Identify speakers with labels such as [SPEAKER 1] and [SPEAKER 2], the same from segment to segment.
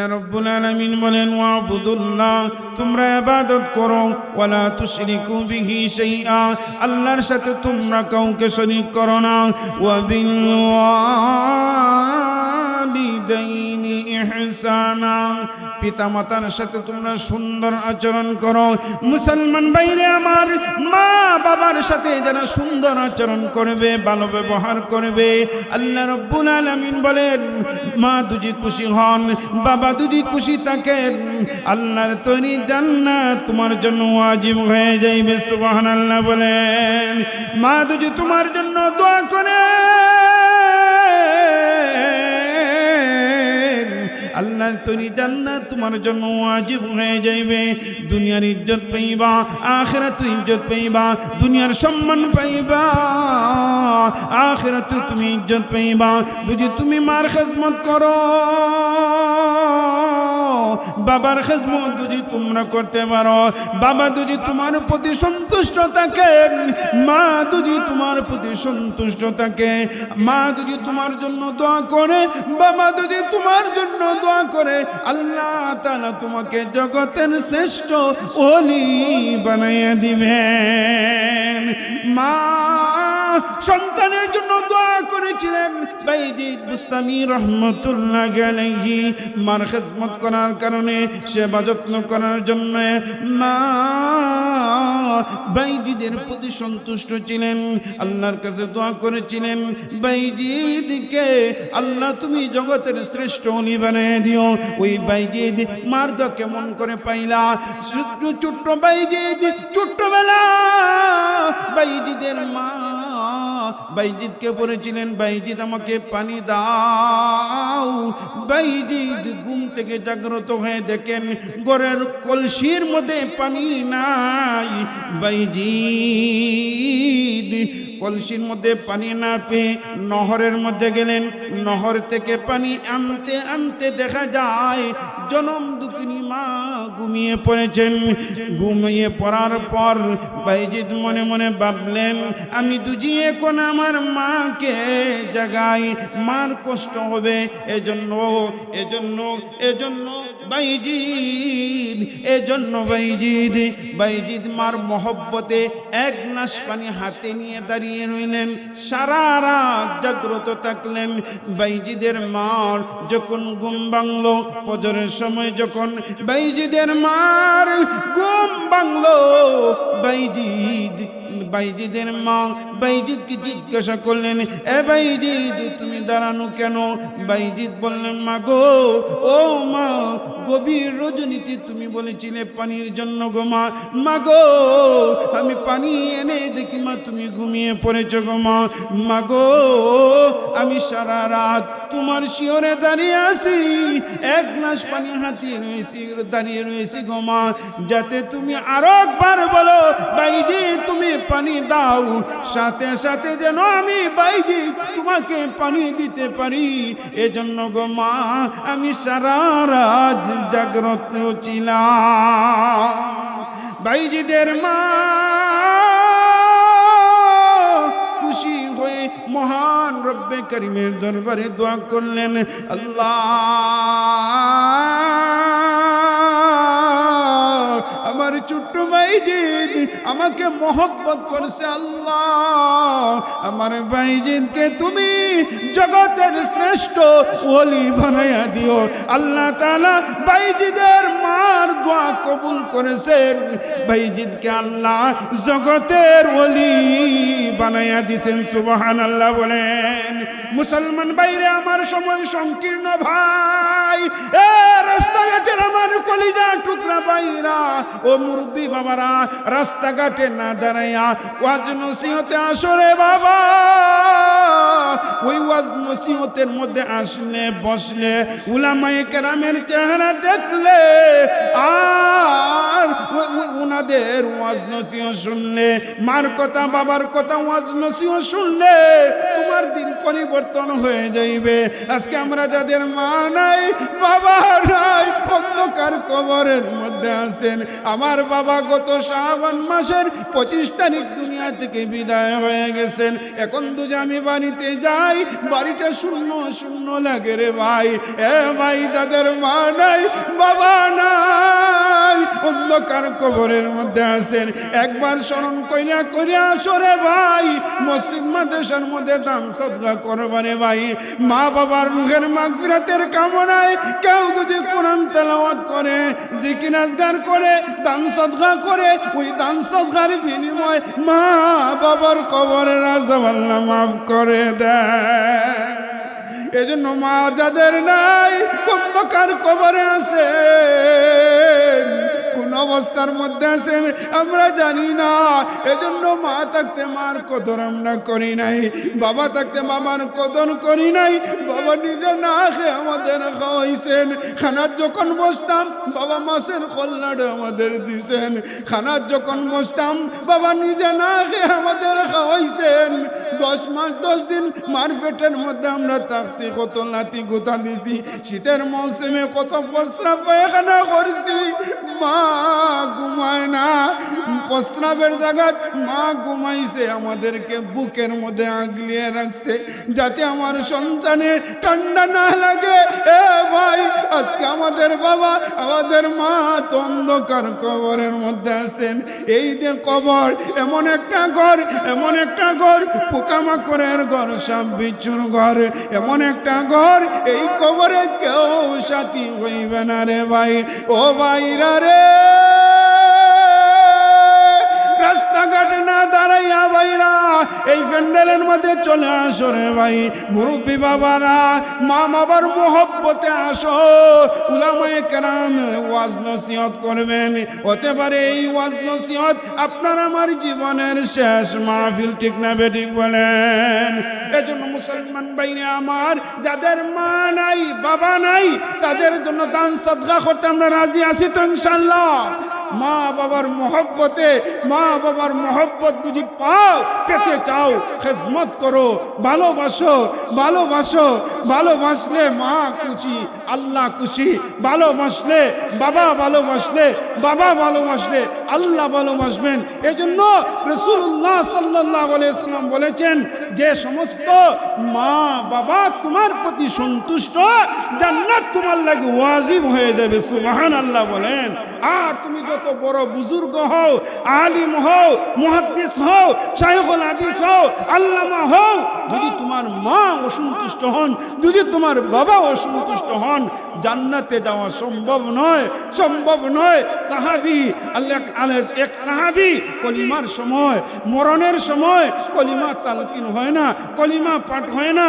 [SPEAKER 1] আল্লাহ রব্বুল আলামিন বলেন, ওয়াবুদুল্লাহ, তোমরা ইবাদত করো, ওয়ালা তুশরিকু বিহি শাইআ, আল্লাহর সাথে তোমরা কাউকে শরীক করো না। ওয়া বিল ওয়ালিদাইনি ইহসানা পিতামাতার সাথে তোমরা সুন্দর আচরণ করো। মুসলমান বাইরে আমার মা বাবার সাথে যারা সুন্দর আচরণ করবে, ভালো ব্যবহার করবে, আল্লাহ রব্বুল আলামিন বলেন, মা দুজি খুশি হন, বাবা দুজি খুশি থাকেন, আল্লাহর তৈরি জান্নাত তোমার জন্য ওয়াজিব হয়ে যাইবে, সুবহানাল্লাহ বলেন। মা দুজি তোমার জন্য দোয়া করে। আল্লাহর তৈরি জান্নাত তোমার জন্য ওয়াজিব হয়ে যাইবে। দুনিয়ার ইজ্জত পাইবা আখিরাত ইজ্জত পাইবা, দুনিয়ার সম্মান পাইবা আখিরাত তুমি ইজ্জত পাইবা। বুঝি তুমি মার খেজমত করো বাবার খেজমত যদি তোমরা করতে পারো, বাবা যদি তোমার প্রতি সন্তুষ্ট থাকেন, মা যদি তোমার প্রতি সন্তুষ্ট থাকে, মা যদি তোমার জন্য দোয়া করে, বাবা যদি তোমার জন্য দোয়া করে, আল্লাহ তাআলা তোমাকে জগতের শ্রেষ্ঠ ওলি বানাইয়া দিবেন। মা সন্তানের জন্য দোয়া করেছিলেন রহমতুল্লাহ মার খেজমত করার কারণে, সেবা যত্ন করার জন্য মা প্রতি সন্তুষ্ট ছিলেন, আল্লাহর কাছে দোয়া করেছিলেন, বাইজিদকে আল্লাহ তুমি জগতের শ্রেষ্ঠ উনি বানিয়ে দিও। ওই বাইজিদ মার দোয়া কেমন করে পাইলা? ছোট্ট বাইজিদ, ছোট্টবেলা বাইজিদের মা বাইজিদকে বলেছিলেন, বাইজিদ আমাকে পানি দাও। বাইজিদ ঘুম থেকে জাগ্রত হয়ে দেখেন, ঘরের কলসির মধ্যে পানি নাই। বাইজিদ কলসির মধ্যে পানি না পেয়ে নহরের মধ্যে গেলেন। নহর থেকে পানি আনতে আনতে দেখা যায়, জনম দুঃখিনী মা ঘুমিয়ে পড়েছেন। ঘুমিয়ে পড়ার পর বাইজিদ মনে মনে ভাবলেন, আমি দুজি এখন আমার মাকে জাগাই। মার কষ্ট হবে এজন্য এজন্য এজন্য বাইজিদ এজন্য বাইজিদ। বাইজিদ মার মহব্বতে এক গ্লাস পানি হাতে নিয়ে দাঁড়িয়ে রইলেন। সারা রাত জাগ্রত থাকলেন। বাইজিদের মার যখন ঘুম ভাঙলো, ফজরের সময় যখন বাইজিদের মার গুম বাংলো। বাইজিদ বাইজিদের মা বাইজিদকে জিজ্ঞাসা করলেন এ বাইজিদ তুমি দাঁড়ানো কেন? বাইজিৎ বললেন মা গো ও মা, গভীর রজনীতে তুমি বলেছিলে পানির জন্য গো মা। মা গো আমি পানি এনে দেখি মা, তুমি ঘুমিয়ে পড়েছ গো মা। মা গো আমি সারা রাত তোমার শিওরে দাঁড়িয়ে আছি। এক গ্লাস পানি হাতিয়ে রয়েছি, দাঁড়িয়ে রয়েছি গো মা। যাতে তুমি আরও একবার বলো বাইজি তুমি পানি দাও। সাথে সাথে যেন আমি বাইজি তোমাকে পানি দিতে পারি। এজন্য গো মা, আমি সারা রাত জাগ্রত ছিলাম। বাইজিদের মা, খুশি হয়ে মহান রব্বে করিমের দরবারে দোয়া করলেন। আল্লাহ আমার ছোট্ট ভাইজিদ আমাকে মহব্বত করছে আল্লাহ। আমার ভাইজিদকে তুমি জগতের শ্রেষ্ঠ ওলি বানাইয়া দিও। আল্লাহ তাআলা বাইজিদের মার দোয়া কবুল করেছেন। বাইজিদকে আল্লাহ জগতের ওলি বানাইয়া দিছেন সুবহান আল্লাহ বলেন। মুসলমান বাইরে আমার সময় সংকীর্ণ ভাই। এ রাস্তাঘাটের আমার কলিজা টুকরা বাইরা। ও মুরব্বী বাবারা রাস্তাঘাটে না দাঁড়াইয়া ওয়াজ নসিহতে আসরে বাবা। ওই ওয়াজ নসিহতের মধ্যে আসলে, বসলে, উলামায়ে কেরামের চেহারা দেখলে, আর উনাদের ওয়াজ নসিহত শুনলে, মার কথা, বাবার কথা ওয়াজ নসিহত শুনলে, তোমার দিন পরিবর্তন হয়ে যাইবে। আজকে আমরা যাদের মা নাই, বাবা নাই, অন্ধকার কবরের মধ্যে আছেন। আমার বাবা গত শ্রাবণ মাসের পঁচিশ তারিখ দুনিয়া থেকে বিদায় হয়ে গেছেন। এখন দুজে আমি বাড়িতে যাই, বাড়িটা শূন্য শূন্য লাগে রে ভাই। এ ভাই, যাদের মা নাই, বাবা নাই, অন্ধকার কবরের মধ্যে আছেন। একবার স্মরণ কইরা করিয়া সরে ভাই। মসজিদ মাদ্রাসার মধ্যে দান সদকা করবারে ভাই। মা বাবার মুখের মাগফিরাতের কামনায় কেউ যদি কোরআন তেলাওয়াত করে, জিকির আজগার করে, দান সদকা করে, ওই দান সদকার বিনিময় মা বাবার কবরের আল্লাহ মাফ করে দেয়। এজন্য মা যাদের নাই অন্ধকার কবরে আছে। কোন অবস্থার মধ্যে আছেন আমরা জানি না। এজন্য মা থাকতে মার কদর আমরা করি নাই, বাবা থাকতে বাবার কদর করি নাই, বাবা নিজে না খেয়ে আমাদের খাওয়াইছেন। খানার যখন বসতাম, বাবা মাসের কল্যাণ আমাদের দিছেন। খানার যখন বসতাম, বাবা নিজে না খেয়ে আমাদের খাওয়াইছেন। দশ মাস, দশ দিন মার পেটের মধ্যে আমরা থাকছি, কত লাতি গোতা দিছি, শীতের মৌসুমে কত পসরা পায়খানা করছি। মা ঘুমায় না। প্রস্রাবের জায়গায় মা ঘুমাইছে, আমাদেরকে বুকের মধ্যে আগলিয়ে রাখছে, যাতে আমার সন্তানের ঠান্ডা না লাগে। এ ভাই, আজকে আমাদের বাবা, আমাদের মা তো অন্ধকার কবরের মধ্যে আছেন। এই যে কবর, এমন একটা ঘর, এমন একটা ঘর, পোকামাকড়ের ঘর সব বিচ্ছুর ঘর, এমন একটা ঘর, এই কবরে কেউ সাথী হইবে না রে ভাই। ও ভাইরা রে ভাইরা, এই প্যান্ডেলের মধ্যে চলে আসো রে ভাই। মুরব্বী বাবারা মা বাবার মোহব্বতে আসো। উলামায়ে কেরাম ওয়াজ নসিহত করবেন। হতে পারে এই ওয়াজ নসিহত আপনার আমার জীবনের শেষ মাহফিল ঠিক না বেঠিক বলেন। এজন্য মুসলমান বাইরে আমার, যাদের মা নাই, বাবা নাই, তাদের জন্য দান সদকা করতে আমরা রাজি আছি তো ইনশাল্লাহ বাবার মহব্বতে, মা বাবার মহব্বত বুঝি পাও, পেতে চাও, খেজমত করো, ভালোবাসো ভালোবাসো, ভালোবাসলে মা খুশি, আল্লাহ খুশি, ভালোবাসলে বাবা ভালোবাসলে বাবা ভালোবাসলে আল্লাহ ভালোবাসবেন। এজন্য রসুল্লাহ সাল্লাহ ইসলাম বলেছেন যে সমস্ত মা বাবা তোমার প্রতি সন্তুষ্ট, জান্নাত তোমার লাগে ওয়াজিব হয়ে যাবে সুবাহান আল্লাহ বলেন। আর তুমি যত বড় বুজুর্গ হও, আলিম হও, মুহাদ্দিস হও, শাইখুল হাদিস হও, আল্লামা হও। যদি তোমার মা অসন্তুষ্ট হন, যদি তোমার বাবা অসন্তুষ্ট হন, জান্নাতে যাওয়া সম্ভব নয় সম্ভব নয়। সাহাবি, আল্লাহ এক সাহাবি, কলিমার সময়, মরণের সময় কলিমা তালকিন হয় না, কলিমা পাঠ হয় না।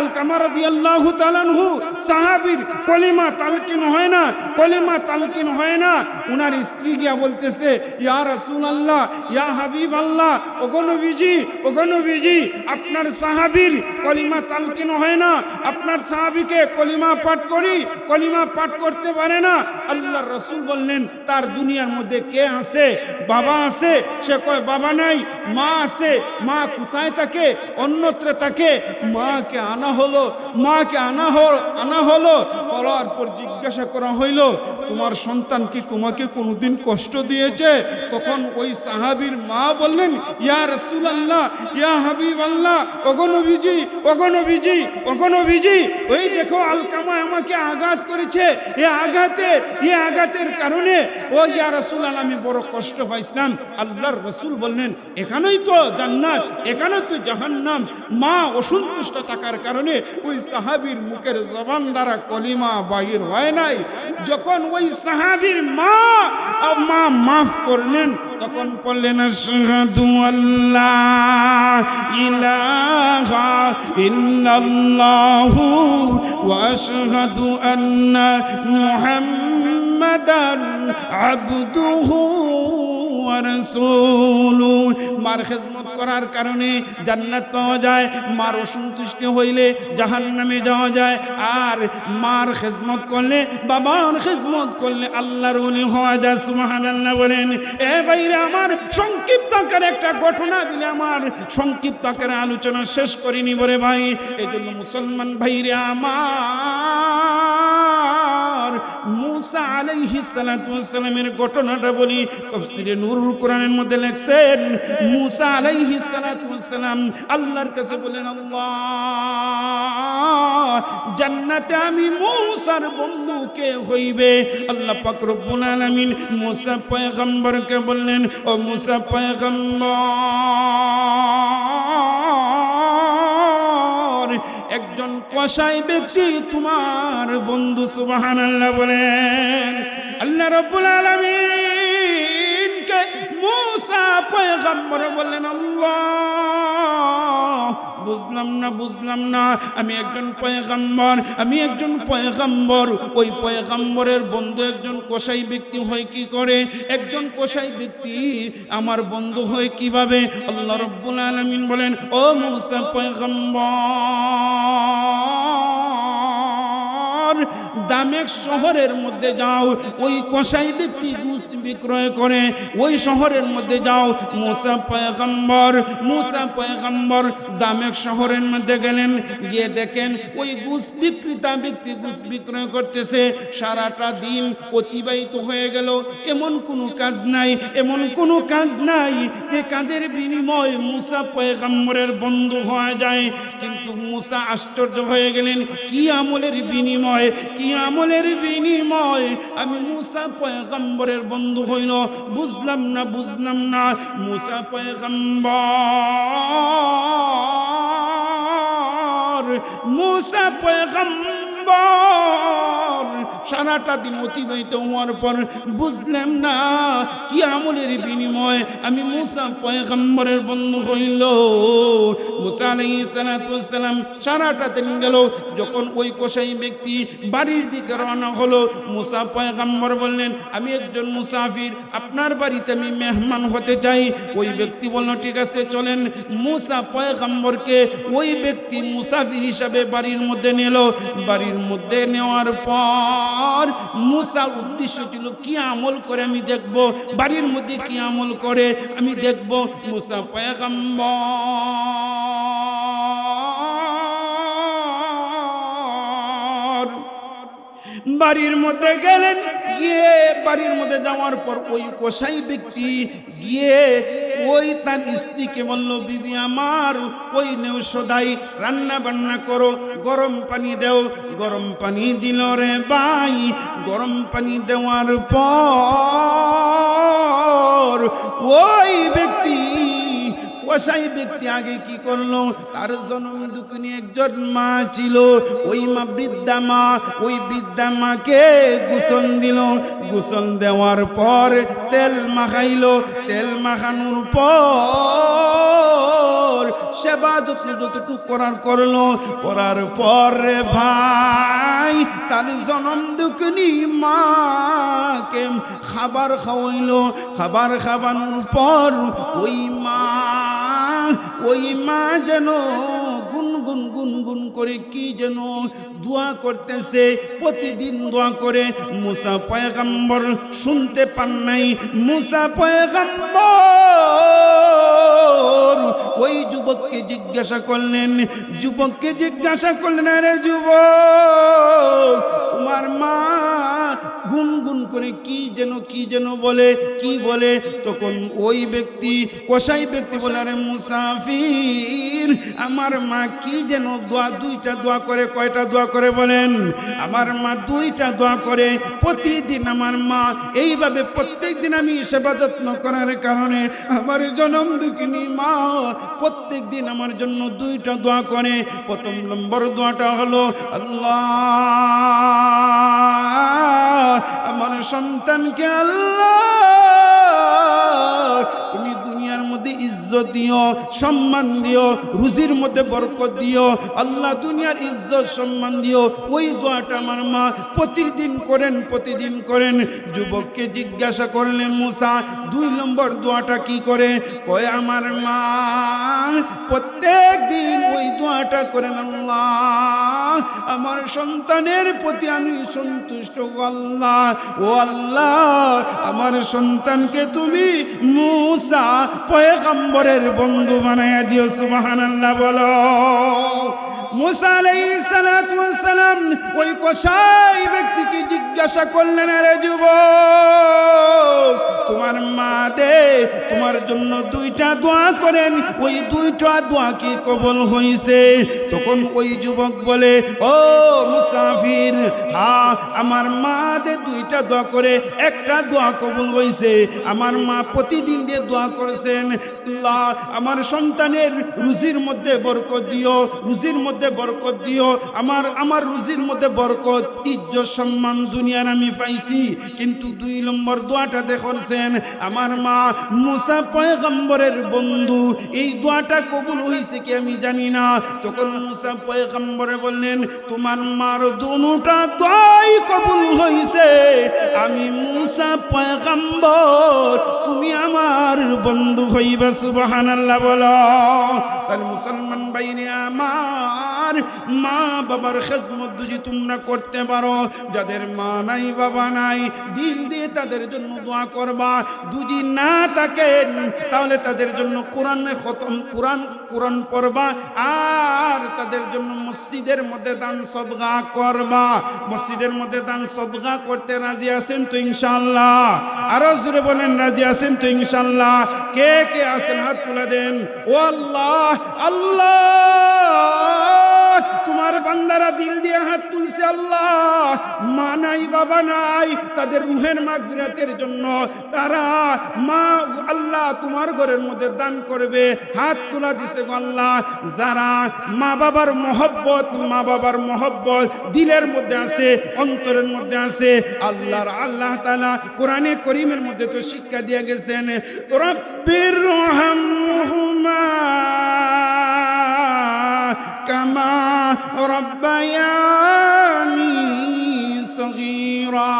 [SPEAKER 1] আল কামারদি আল্লাহ তালানহু সাহাবির কলিমা তালকিন হয় না, কলিমা তালকিন হয় না। উনার স্ত্রী গিয়া বলতেছে, ইয়া রাসূল আল্লাহ ইয়া হাবিব আল্লাহ ওগনবীজি ওগনবীজি আপনার সাহাবীর কলিমা তালকিন হয় না, আপনার সাহাবীকে কলিমা পাঠ করি, কলিমা পাঠ করতে পারে না। আল্লাহর রসুল বললেন, তার দুনিয়ার মধ্যে কে আছে? বাবা আছে? সে কয়, বাবা নাই, মা আছে, মা কোথায় থাকে? অন্যত্র থাকে, মাকে আনা হলো, মাকে আনা হল, আনা হলো। বলার পর জিজ্ঞাসা করা হইল, তোমার সন্তান কি তোমাকে কোনোদিন কষ্ট দিয়েছে? তখন ওই সাহাবীর মা বললেন, ইয়া রসুল আল্লাহ ইয়া হাবিব আল্লাহ অগনবীজি অগনবীজি অগনবীজি ওই দেখো আলকামা আমাকে আঘাত করেছে। এ আঘাতে, এ আঘাতের কারণে, ও ইয়া রসুল আমি বড় কষ্ট পাইছিলাম। আল্লাহর রসুল বললেন, এখানেই তো জান্নাত, এখানে তো জাহান্নাম। মা অসন্তুষ্ট থাকার কারণে ওই সাহাবীর মুখের জবান দ্বারা কলিমা বাহির হয় নাই। যখন ওই সাহাবির মা মা মাফ করলেন, তখন পড়লেন আশহাদু আল্লাহ ইলাহা ইল্লাল্লাহু ওয়া আশহাদু আন্না মুহাম্মাদান আবদুহু মার খেজমত করার কারণে জান্নাত পাওয়া যায়, মার অসন্তুষ্টি হইলে জাহান্নামে যাওয়া যায়, আর মার খেজমত করলে, বাবার খেজমত করলে আল্লাহর ওলি হওয়া যায়, সুবহানাল্লাহ বলেন। এ বাইরে আমার সংক্ষিপ্ত আকারে একটা ঘটনা দিলে আমার সংক্ষিপ্ত আকারে আলোচনা শেষ করিনি বলে ভাই। এই জন্য মুসলমান ভাইরে আমার মুসা আলাইহি সালামের ঘটনাটা বলি, তফসিরে নুরুল কোরআনের মধ্যে লেখছেন, মুসা আলাইহি সালাম আল্লাহর কাছে বলেন আল্লাহ, জান্নাতে আমি মুসার বন্ধুকে হইবে? আল্লাহ পাক রব্বুল আলামিন মুসা পয়গম্বরকে বললেন, ও মুসা পয়গম্বর, একজন কসাই ব্যক্তি তোমার বন্ধু সুবাহান আল্লাহ বলেন, আল্লাহ রব্বুল আলমিনকে পয়গম্বর বললেন, আল্লাহ, বুঝলাম না বুঝলাম না। আমি একজন পয়গম্বর, আমি একজন পয়গম্বর। ওই পয়গম্বরের বন্ধু একজন কসাই ব্যক্তি হয় কি করে? একজন কসাই ব্যক্তি আমার বন্ধু হয় কীভাবে? আল্লাহ রব্বুল আলমিন বলেন, ও মুসা, পয়গম্বর দামেক শহরের মধ্যে যাও, ওই কসাই ব্যক্তি বিক্রয় করে, ওই শহরের মধ্যে যাও। মুসা পয়গম্বর মুসা পয়গম্বর দামেক শহরের মধ্যে গেলেন, গিয়ে দেখেন ওই ঘুষ বিক্রেতা ব্যক্তি ঘুষ বিক্রয় করতেছে। সারাটা দিন অতিবাহিত হয়ে গেল। এমন কোনো কাজ নাই, এমন কোনো কাজ নাই যে কাজের বিনিময় মুসা পয়গম্বরের বন্ধু হওয়া যায়। কিন্তু মুসা আশ্চর্য হয়ে গেলেন, কি আমলের বিনিময়, কি আমলের বিনিময়। আমি মুসা পয়গম্বরের বন্ধু হইল। বুঝলাম না বুঝলাম না, মুসা পয়গম্বর মুসা পয়গম্বর। সারাটা দিন অতিবাহিত হওয়ার পর বুঝলাম না, কি আমলের বিনিময়। আমি মুসা পয়গম্বরের বন্ধু হইল। মুসা সারাটা দিন গেল। যখন ওই কসাই ব্যক্তি বাড়ির দিকে রওনা হলো, মুসা পয়গম্বর বললেন, আমি একজন মুসাফির, আপনার বাড়িতে আমি মেহমান হতে চাই। ওই ব্যক্তি বলল, ঠিক আছে, চলেন। মুসা পয়গম্বরকে ওই ব্যক্তি মুসাফির হিসাবে বাড়ির মধ্যে নিল। বাড়ির মধ্যে নেওয়ার পর মুসার উদ্দেশ্য ছিল, কি আমল করে আমি দেখব? বাড়ির মধ্যে কি আমল করে আমি দেখব? মুসা পয়গম্বর। বাড়ির মধ্যে গেলেন গিয়ে বাড়ির মধ্যে যাওয়ার পর ওই কসাই ব্যক্তি গিয়ে ওই তার স্ত্রীকে বলল, বিবি আমার, ওই নেও সদাই, রান্না বান্না করো, গরম পানি দেও। গরম পানি দিল রে ভাই, গরম পানি দেওয়ার পর ওই ব্যক্তি কসাই ব্যক্তি আগে কি করল? তার জন্ম দুকুনি একজন মা ছিল। ওই মা বৃদ্ধা মা, ওই বৃদ্ধা মাকে গোসল দিল। গোসল দেওয়ার পর তেল মাখাইল। তেল মাখানোর পর সেবা যতটুকু করার করল। করার পর ভাই, তার জনম দুকুনি মাকে খাবার খাওয়াইল, খাবার খাওয়ানোর পর ওই মা ওই মা যেন গুনগুন গুন গুন গুন করে কি যেন দোয়া করতেছে, প্রতিদিন দোয়া করে। মুসা পয়গাম্বর শুনতে পান নাই, মুসা পয়গম্বর ওই যুবককে জিজ্ঞাসা করলেন, যুবককে জিজ্ঞাসা করলেন, আরে যুবক, তোমার মা গুন গুন করে কি যেন কি যেন বলে, কি বলে? তখন ওই ব্যক্তি, কসাই ব্যক্তি বলে, আরে মুসাফির, আমার মা কি যেন দোয়া, দুইটা দোয়া করে, কয়টা দোয়া করে বলেন? আমার মা দুইটা দোয়া করে, প্রতিদিন আমার মা এইভাবে প্রত্যেক দিন আমি সেবা যত্ন করার কারণে আমার জনম দুঃখিনী মা। প্রত্যেক দিন আমার জন্য দুইটা দোয়া করে। প্রথম নম্বর দোয়াটা হলো, আল্লাহ, আমার সন্তানকে আল্লাহ ইজ্জত দিও, সম্মান দিও, রুজির মধ্যে বরকত দিও, আল্লাহ দুনিয়ার ইজ্জত, সম্মান দিও। ওই দোয়াটা আমার মা প্রতিদিন করেন প্রতিদিন করেন। যুবককে জিজ্ঞাসা করলেন, মুসা, দুই নম্বর দোয়াটা কি করে? কয়, আমার মা প্রত্যেক দিন ওই দোয়াটা করেন আল্লাহ। আমার সন্তানের প্রতি আমি সন্তুষ্ট আল্লাহ। ও আল্লাহ, আমার সন্তানকে তুমি মুসা পয়গম্বরের বন্ধু বানাইয়া দিও সুবহানাল্লাহ বলো। মুসা আলাইহিস সালাতু ওয়াস সালাম ওই কসাই ব্যক্তিকে জিজ্ঞাসা করলেন, আরে যুবক, তোমার মা দে তোমার জন্য দুইটা দোয়া করেন। ওই দুইটা দোয়া কি কবল হইছে? তখন ওই যুবক বলে, ও মুসাফির হ্যাঁ আমার মা দে দুইটা দোয়া করে, একটা দোয়া কবুল হইছে। আমার মা প্রতিদিন দিয়ে দোয়া করেছেন আমার সন্তানের রুজির মধ্যে বরকত দিও, রুজির মধ্যে বরকত দিও। আমার আমার রুজির মধ্যে বরকত। ইজ্জত, সম্মান দুনিয়ার আমি পাইছি। কিন্তু দুই নম্বর দোয়াটা দেখছেন, আমার মা মুসা পয়গম্বরের বন্ধু। এই দোয়াটা কবুল হইছে কি আমি জানি না। তখন মুসা পয়গম্বরে বললেন, তোমার মার দুটা দোয়াই কবুল হইছে। আমি মুসা পয়গম্বর, তুমি আমার বন্ধু হইবা, সুবহানাল্লাহ বলো। তাহলে মুসলমান বাইরে আমার মা বাবার খেজমত যদি তোমরা করতে পারো, যাদের মা নাই, বাবা নাই, দিল দিয়ে তাদের জন্য দোয়া করবা। দুজি না থাকেন, তাহলে তাদের জন্য কোরআনে খতম, কোরআন কোরআন পড়বা আর তাদের জন্য মসজিদের মধ্যে দান সদগা করবা। মসজিদের মধ্যে দান সদগা করতে রাজি আছেন তো ইনশাল্লাহ আরও জোরে বলেন, রাজি আছেন তো ইনশাল্লাহ কে কে আছেন? হাত তুলে দেন। ও আল্লাহ আল্লাহ! বান্দারা দিল দিয়ে হাত তুলছে আল্লাহ। মা নাই, বাবা নাই, তাদের রুহের মাগফিরাতের জন্য তারা মা, আল্লাহ তোমার ঘরের মধ্যে দান করবে। হাত তোলা দিছে আল্লাহ। যারা মা বাবার মহব্বত, মা বাবার মহব্বত দিলের মধ্যে আছে, অন্তরের মধ্যে আছে, আল্লাহর আল্লাহ তাআলা কোরআনে করিমের মধ্যে তো শিক্ষা দিয়ে গেছেন, রব্বির রহমহুমা। كما ربياني صغيرا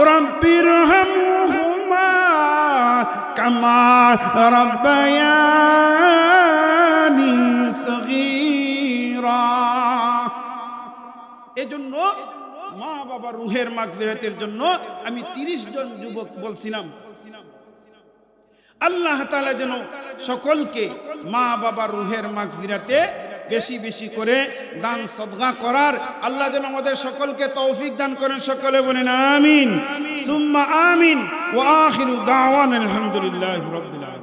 [SPEAKER 1] رب ارحمهما كما ربياني صغيرا এজন্য মা বাবার রুহের মাগফিরাতের জন্য আমি তিরিশ জন যুবক বলছিলাম আল্লাহ তাআলা যেন সকলকে মা বাবার রুহের মাগফিরাতে বেশি বেশি করে দান সদগা করার আল্লাহ যেন আমাদের সকলকে তৌফিক দান করেন সকলে বলেন আমিন। সুম্মা আমিন। ওয়া আখিরু দাওয়ান আলহামদুলিল্লাহি রাব্বিল আলামিন।